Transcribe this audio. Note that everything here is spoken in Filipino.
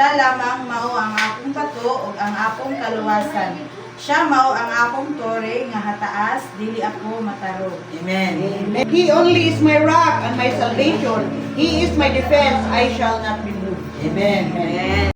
Siya lamang mao ang akong bato ug ang akong kaluwasan. Siya mao ang akong tore nga hataas dili ako matarog. Amen. Amen. He only is my rock and my salvation. He is my defense. I shall not be moved. Amen. Amen.